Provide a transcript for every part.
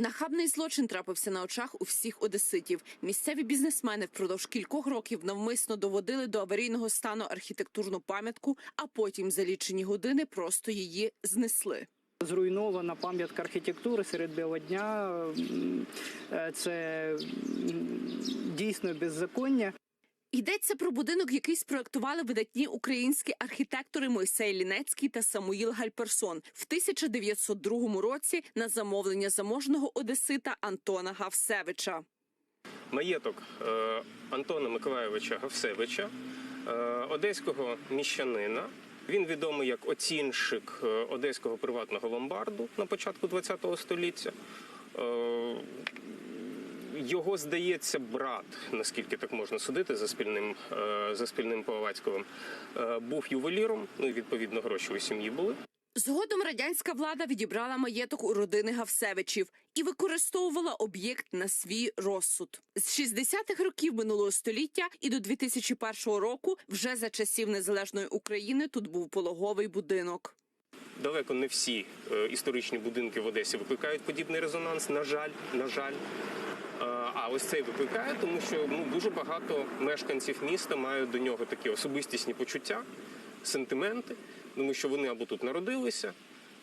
Нахабний злочин трапився на очах у всіх одеситів. Місцеві бізнесмени впродовж кількох років навмисно доводили до аварійного стану архітектурну пам'ятку, а потім за лічені години просто її знесли. Зруйнована пам'ятка архітектури серед білого дня. Е, Це дійсно беззаконня. Йдеться про будинок, який спроектували видатні українські архітектори Мойсей Лінецький та Самуїл Гальперсон в 1902 році на замовлення заможного одесита Антона Гавсевича. маєток е, Антона Миколайовича Гавсевича, е, одеського міщанина. Він відомий як оцінщик е, одеського приватного ломбарду на початку ХХ століття. Його, здається, брат, наскільки так можна судити за спільним, е, за спільним Палацьковим, е, був ювеліром, ну і відповідно гроші у сім'ї були. Згодом радянська влада відібрала маєток у родини Гавсевичів і використовувала об'єкт на свій розсуд. З 60-х років минулого століття і до 2001 року, вже за часів незалежної України, тут був пологовий будинок. Далеко не всі е, історичні будинки в Одесі викликають подібний резонанс. На жаль, на жаль. Ось цей викликає, тому що ну дуже багато мешканців міста мають до нього такі особистісні почуття, сентименти, тому що вони або тут народилися,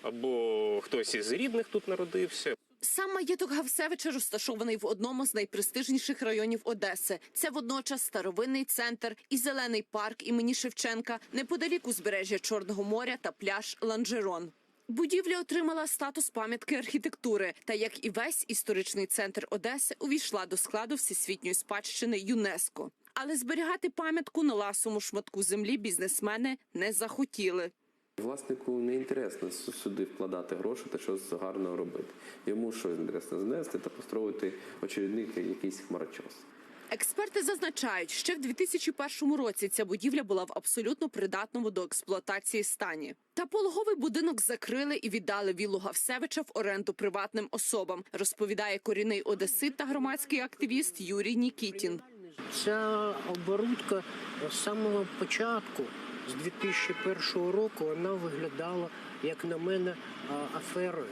або хтось із рідних тут народився. Сам маєток Гавсевича розташований в одному з найпрестижніших районів Одеси. Це водночас старовинний центр і зелений парк імені Шевченка, неподалік узбережжя Чорного моря та пляж Ланжерон. Будівля отримала статус пам'ятки архітектури та, як і весь історичний центр Одеси, увійшла до складу всесвітньої спадщини ЮНЕСКО. Але зберігати пам'ятку на ласому шматку землі бізнесмени не захотіли. Власнику не інтересно сюди вкладати гроші та щось гарного робити. Йому що інтересно знести та построїти очередний якийсь хмарочос. Експерти зазначають, ще в 2001 році ця будівля була в абсолютно придатному до експлуатації стані. Та пологовий будинок закрили і віддали віллу Гавсевича в оренду приватним особам, розповідає корінний одесит та громадський активіст Юрій Нікітін. Ця оборудка з самого початку, з 2001 року, вона виглядала, як на мене, аферою.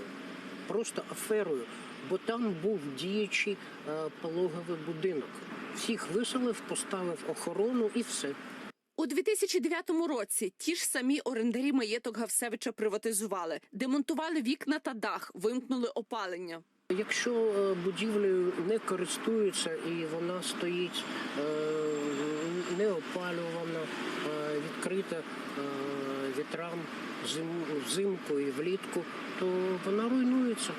Просто аферою. Бо там був діючий е, пологовий будинок. Всіх виселив, поставив охорону і все. У 2009 році ті ж самі орендарі маєток Гавсевича приватизували, демонтували вікна та дах, вимкнули опалення. Якщо е, будівлею не користуються і вона стоїть е, неопалювана, е, відкрита вітрам зим- взимку і влітку, то вона руйнується.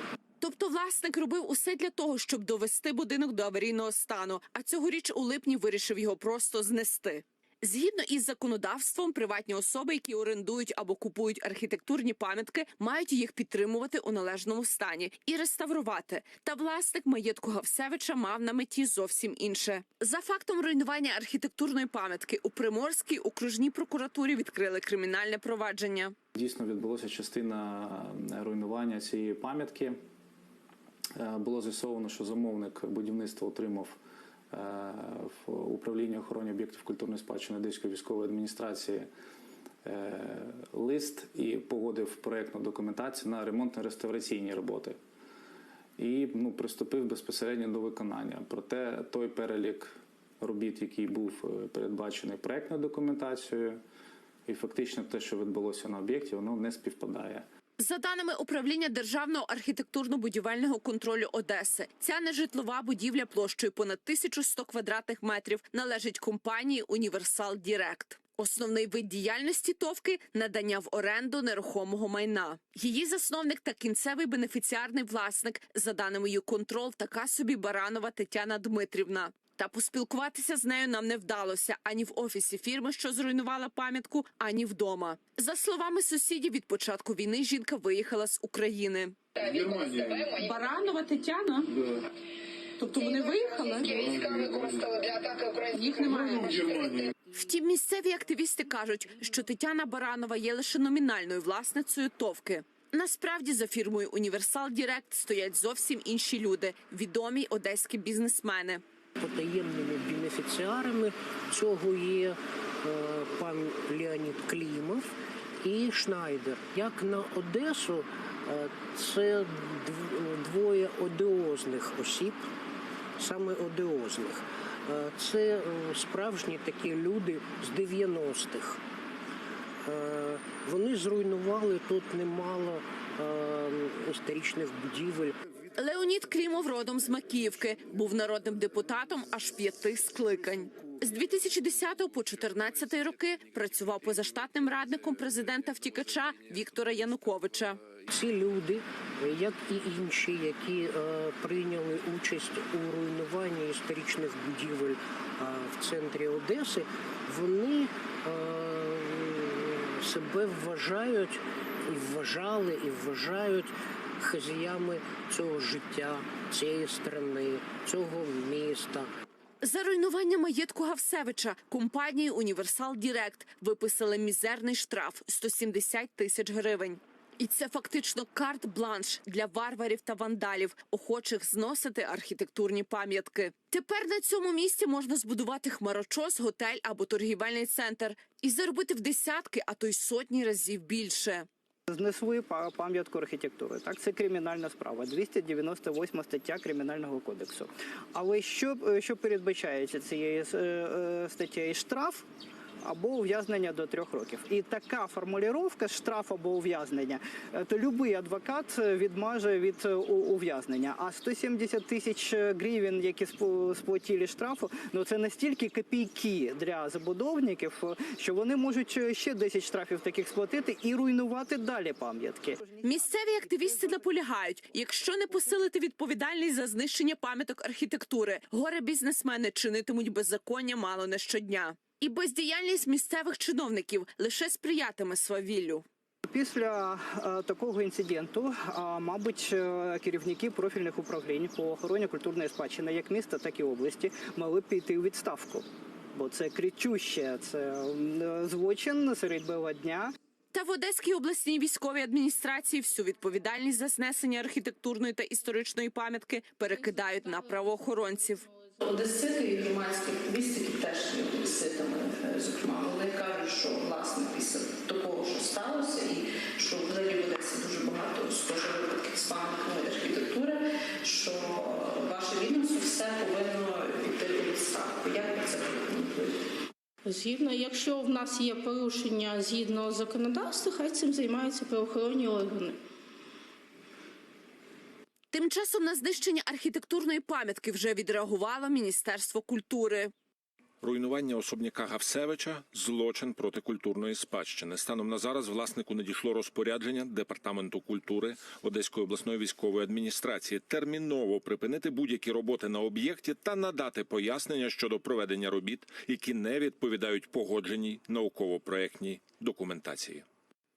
Тобто власник робив усе для того, щоб довести будинок до аварійного стану, а цьогоріч у липні вирішив його просто знести. Згідно із законодавством, приватні особи, які орендують або купують архітектурні пам'ятки, мають їх підтримувати у належному стані і реставрувати. Та власник маєтку Гавсевича мав на меті зовсім інше. За фактом руйнування архітектурної пам'ятки у Приморській окружній прокуратурі відкрили кримінальне провадження. Дійсно відбулося частина е, руйнування цієї пам'ятки. Е, Було з'ясовано, що замовник будівництва отримав е, в управління охорони об'єктів культурної спадщини Одеської військової адміністрації е, лист і погодив проєктну документацію на ремонтно-реставраційні роботи. І ну, приступив безпосередньо до виконання. Проте той перелік робіт, який був передбачений проєктною документацією, і фактично те, що відбулося на об'єкті, воно не співпадає. За даними управління державного архітектурно-будівельного контролю Одеси, ця нежитлова будівля площею понад 1100 квадратних метрів належить компанії Універсал Дірект. Основний вид діяльності товки надання в оренду нерухомого майна. Її засновник та кінцевий бенефіціарний власник, за даними «Юконтрол», така собі Баранова Тетяна Дмитрівна. Та поспілкуватися з нею нам не вдалося ані в офісі фірми, що зруйнувала пам'ятку, ані вдома. За словами сусідів, від початку війни жінка виїхала з України. Германія. Баранова Тетяна. Да. Тобто вони виїхали? Для атаки українських Їх немає. Втім, місцеві активісти кажуть, що Тетяна Баранова є лише номінальною власницею товки. Насправді за фірмою Універсал Дірект стоять зовсім інші люди, відомі одеські бізнесмени. Потаємними бенефіціарами цього є е, пан Леонід Клімов і Шнайдер. Як на Одесу, е, це двоє одіозних осіб, саме одіозних. Е, Це справжні такі люди з 90-х. Е, Вони зруйнували тут немало історичних будівель. Леонід Клімов родом з Макіївки, був народним депутатом аж п'яти скликань. З 2010 по 2014 роки працював позаштатним радником президента втікача Віктора Януковича. Ці люди, як і інші, які е, прийняли участь у руйнуванні історичних будівель е, в центрі Одеси, вони е, себе вважають і вважали, і вважають хазяями цього життя, цієї страни, цього міста. За руйнування маєтку Гавсевича компанії Універсал Дірект виписали мізерний штраф 170 тисяч гривень. І це фактично карт-бланш для варварів та вандалів, охочих зносити архітектурні пам'ятки. Тепер на цьому місці можна збудувати хмарочос, готель або торгівельний центр і заробити в десятки, а то й сотні разів більше. Знесли па- пам'ятку архітектури. Так, це кримінальна справа, 298 стаття Кримінального кодексу. Але що, е, що передбачається цією е, е, статтею? Штраф або ув'язнення до трьох років. І така формулювання штраф або ув'язнення, то будь-який адвокат відмаже від е, ув'язнення. А 170 тисяч гривень, які сплатили штрафу, ну це настільки копійки для забудовників, що вони можуть ще 10 штрафів таких сплатити і руйнувати далі пам'ятки. Місцеві активісти наполягають, якщо не посилити відповідальність за знищення пам'яток архітектури, горе бізнесмени чинитимуть беззаконня мало не щодня. І бездіяльність місцевих чиновників лише сприятиме свавіллю. Після е, такого інциденту, е, мабуть, е, керівники профільних управлінь по охороні культурної спадщини як міста, так і області мали піти у відставку. Бо це кричуще, це злочин серед бела дня. Та в Одеській обласній військовій адміністрації всю відповідальність за знесення архітектурної та історичної пам'ятки перекидають на правоохоронців. Одесити і громадські активісти, які теж є одеситами, е, зокрема, вони кажуть, що власне після такого, що сталося, і що в Одесі дуже багато схожих випадків з пам'ятками архітектури, що е, ваше відомство все повинно піти у відставку. Як ви це прокоментуєте? Згідно, якщо в нас є порушення згідно законодавства, хай цим займаються правоохоронні органи. Часом на знищення архітектурної пам'ятки вже відреагувало Міністерство культури. Руйнування особняка Гавсевича злочин проти культурної спадщини. Станом на зараз власнику надійшло розпорядження департаменту культури Одеської обласної військової адміністрації терміново припинити будь-які роботи на об'єкті та надати пояснення щодо проведення робіт, які не відповідають погодженій науково-проектній документації.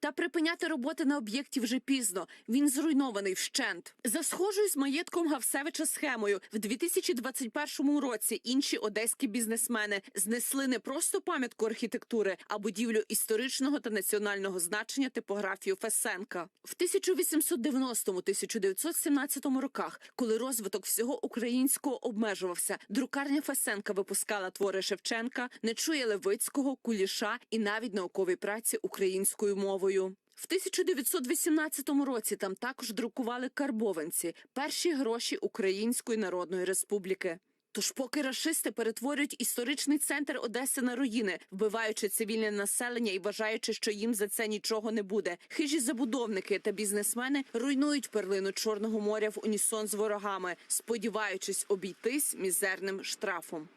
Та припиняти роботи на об'єкті вже пізно. Він зруйнований вщент. За схожою з маєтком Гавсевича схемою в 2021 році інші одеські бізнесмени знесли не просто пам'ятку архітектури, а будівлю історичного та національного значення типографію Фесенка. В 1890-1917 роках, коли розвиток всього українського обмежувався, друкарня Фесенка випускала твори Шевченка, Нечує Левицького, Куліша і навіть наукові праці українською мовою. В 1918 році там також друкували карбованці, перші гроші Української Народної Республіки. Тож, поки рашисти перетворюють історичний центр Одеси на руїни, вбиваючи цивільне населення і вважаючи, що їм за це нічого не буде, хижі забудовники та бізнесмени руйнують перлину Чорного моря в унісон з ворогами, сподіваючись обійтись мізерним штрафом.